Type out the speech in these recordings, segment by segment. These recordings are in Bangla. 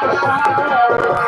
আশা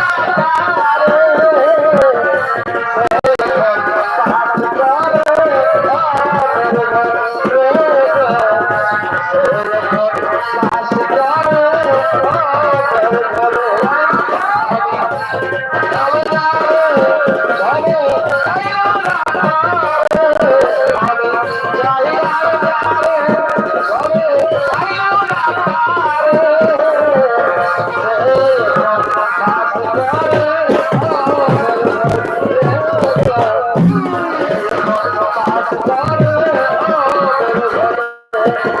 Gracias.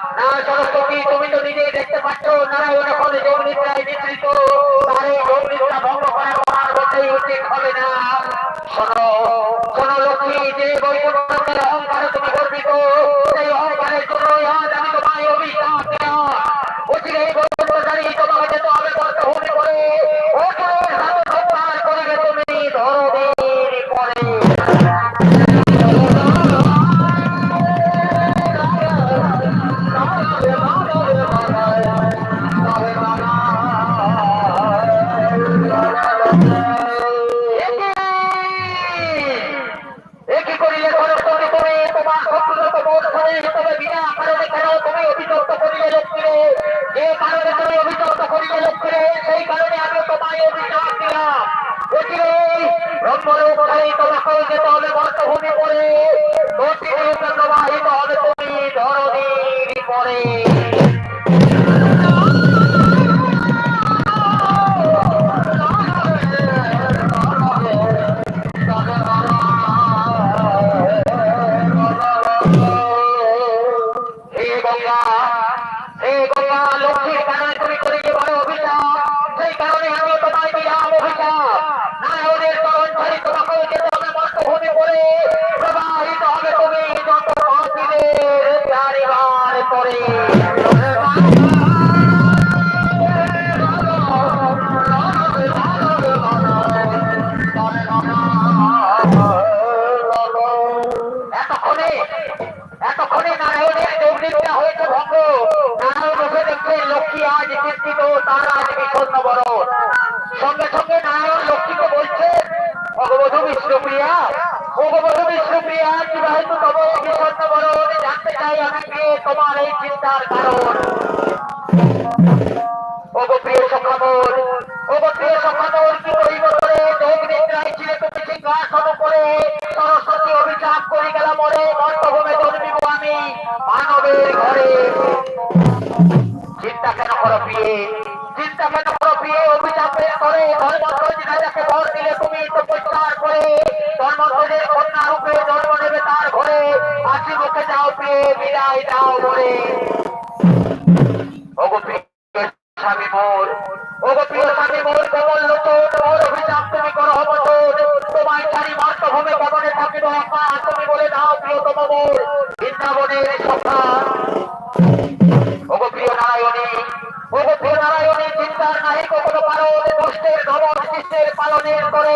সরস্বতী তুমি তো নিজেই দেখতে পাচ্ছ, নারায়ণ এখন যোগ নিদ্রায় নিদ্রিত তার এই ভঙ্গ করা হবে না। নারায়ণের লক্ষ্মী তার আজ বিষণ্ণ বরণ। সঙ্গে বলছে, ভগবধূ বিষ্ণুপ্রিয়া ভগবধূ বিষ্ণুপ্রিয়া জানতে চাই আমি কে, তোমার এই চিন্তার কারণ। ওগো প্রিয় সখামোর ওগো কি করিব করে যোগ নিদ্রায় ছিলে তুমি সিংহাসন সরস্বতী অভিশাপ করে গেলাম মরে মর্তভূমে জন্মিব আমি ঘরে। চিন্তা কেন করো প্রিয়ে চিন্তা কেন করো প্রিয়ে অভিশাপের করে ধর্মধ্বজ রাজাকে বর দিলে তুমি তো প্রচার করে ধর্মধ্বজের কন্যা রূপে জন্ম নেবে তার ঘরে। হাসি মুখে যাও পেয়ে বিদায় দাও মরে ধমন পালনের করে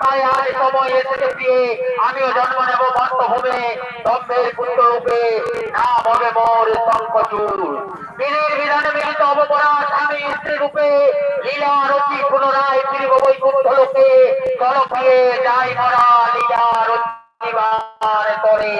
তাই আজ সময় এসেছে দিয়ে আমিও জন্ম নেব মর্তভূমে দম্ভের পুত্র রূপে। নাম হবে মোর শঙ্কচুর বীরের বিধানে মিলিত অবপরা স্বামী স্ত্রী রূপে। লীলা রচি পুনরায় ফিরিব বৈকুণ্ঠ লোকে। চল প্রিয়ে যাই মরা লীলা রচিবার করে।